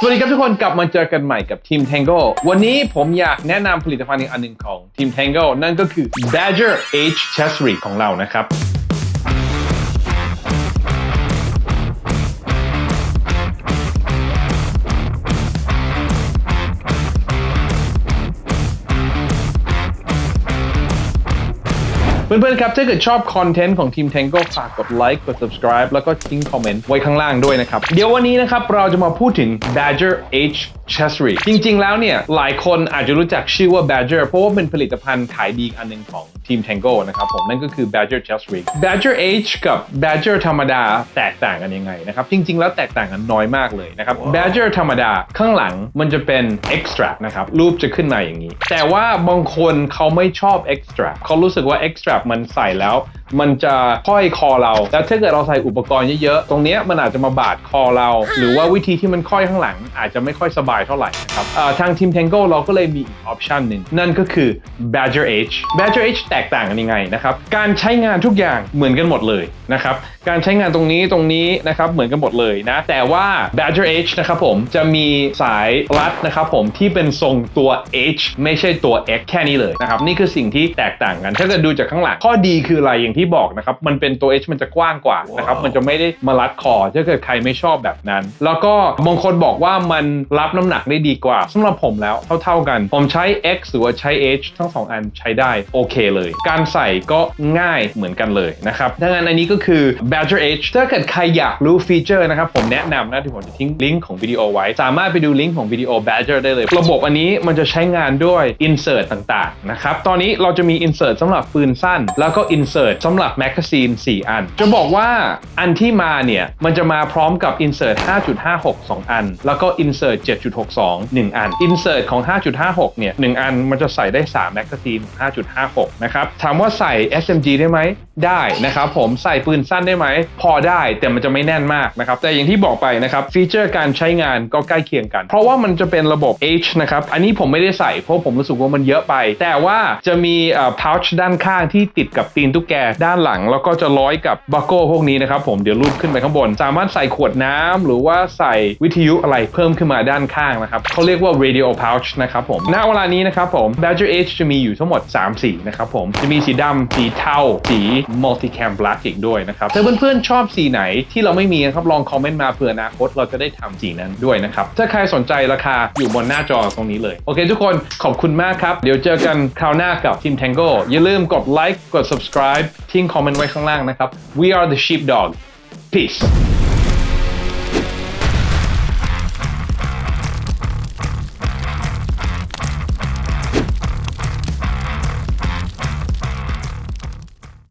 สวัสดีครับทุกคนกลับมาเจอกันใหม่กับทีม Tango วันนี้ผมอยากแนะนำผลิตภัณฑ์อีกอันหนึ่งของทีม Tango นั่นก็คือ Badger H Chessery ของเรานะครับ เพื่อนๆครับถ้าเกิดชอบคอนเทนต์ของทีม Tango ฝากกดไลค์กด subscribe แล้วก็ทิ้งคอมเมนต์ไว้ข้างล่างด้วยนะครับ เดี๋ยววันนี้นะครับเราจะมาพูดถึง Badger H Chessery จริง ๆ แล้วเนี่ย หลายคนอาจจะรู้จักชื่อว่า Badger เพราะว่าเป็นผลิตภัณฑ์ขายดีอันหนึ่งของทีม Tango นะครับผมนั่นก็คือ Badger Chessery Badger H กับ Badger ธรรมดาแตกต่างกันยังไงนะครับ จริง ๆ แล้วแตกต่างกันน้อยมากเลยนะครับ Badger ธรรมดาข้างหลังมันจะเป็น extract นะครับ รูปจะขึ้นมาอย่างนี้ แต่ว่าบางคนเขาไม่ชอบ extract เขารู้สึกว่า extract มันใส่แล้วมันจะห้อยคอเรา แล้วถ้าเกิดเราใส่อุปกรณ์เยอะๆ ตรงเนี้ยมันอาจจะมาบาดคอเรา หรือว่าวิธีที่มันค่อยข้างหลังอาจจะไม่ค่อยสบายเท่าไหร่นะครับเอ่อทางทีม Tango เราก็เลยมีอีกออปชันหนึ่งนั่นก็คือ Badger H Badger H แตกต่างกันยังไงนะครับการใช้งานทุกอย่างเหมือนกันหมดเลยนะครับการใช้งานตรงนี้ตรงนี้นะครับเหมือนกันหมดเลยนะแต่ว่า Badger H นะครับผมจะมีสายรัดนะครับผมที่เป็นทรงตัว H ไม่ใช่ตัว X แค่นี้เลยนะครับนี่คือสิ่งที่แตกต่างกัน ถ้าเกิดดูจากข้างหลังข้อดีคืออะไรอย่างที่บอกนะครับมันเป็นตัว H มันจะกว้างกว่านะครับมันจะไม่ได้มารัดคอถ้าเกิดใครไม่ชอบแบบนั้น แล้วก็บางคนบอกว่ามันรับน้ำหนักได้ดีกว่าสำหรับผมแล้วเท่าๆกัน ผมใช้ X หรือว่าใช้ H ทั้งสองอันใช้ได้โอเคเลย การใส่ก็ง่ายเหมือนกันเลยนะครับดังนั้นอันนี้ก็คือ Badger H ถ้าเกิดใครอยากรู้ฟีเจอร์นะครับผมแนะนำนะที่ผมจะทิ้งลิงก์ของวิดีโอไว้ สามารถไปดูลิงก์ของวิดีโอ Badger ได้เลย ระบบอันนี้มันจะใช้งานด้วย insert ต่างๆนะครับตอนนี้เราจะมี insert สำหรับปืนสั้น แล้วก็ insert สำหรับแมกกาซีน4 อัน จะบอกว่าอันที่มาเนี่ยมันจะมาพร้อมกับ insert 5.56 2 อัน แล้วก็ insert 6 2 1 อัน insert ของ 5.56 เนี่ย 1 อันมันจะใส่ได้ 3 แมกกาซีน 5.56 นะครับ ถามว่าใส่ SMG ได้ไหม ได้นะครับผม ใส่ปืนสั้นได้ไหม พอได้ แต่มันจะไม่แน่นมากนะครับ แต่อย่างที่บอกไปนะครับ ฟีเจอร์การใช้งานก็ใกล้เคียงกัน เพราะว่ามันจะเป็นระบบ H นะครับ อันนี้ผมไม่ได้ใส่ เพราะผมรู้สึกว่ามันเยอะไป แต่ว่าจะมีเอ่อ pouch ด้านข้างที่ติดกับตีนตุ๊กแกด้านหลัง แล้วก็จะร้อยกับบัคโก้พวกนี้นะครับผม เดี๋ยวรูปขึ้นไปข้างบน สามารถใส่ขวดน้ำหรือว่าใส่วิทยุอะไรเพิ่มขึ้นมาด้านข้างนะครับเขาเรียกว่า radio pouch นะครับผมณเวลานี้นะครับผม Badger H จะมีอยู่ทั้งหมด 3 สีนะครับผมจะมีสีดำสีเทาสี multicam black อีกด้วยนะครับถ้าเพื่อนๆชอบสีไหนที่เราไม่มีนะครับลองคอมเมนต์มาเผื่ออนาคตเราจะได้ทำสีนั้นด้วยนะครับถ้าใครสนใจราคาอยู่บนหน้าจอตรงนี้เลย โอเคทุกคนขอบคุณมากครับ เดี๋ยวเจอกันคราวหน้ากับทีม Tango อย่าลืมกดไลค์กด subscribe ทิ้งคอมเมนต์ไว้ข้างล่างนะครับ we are the sheepdog peace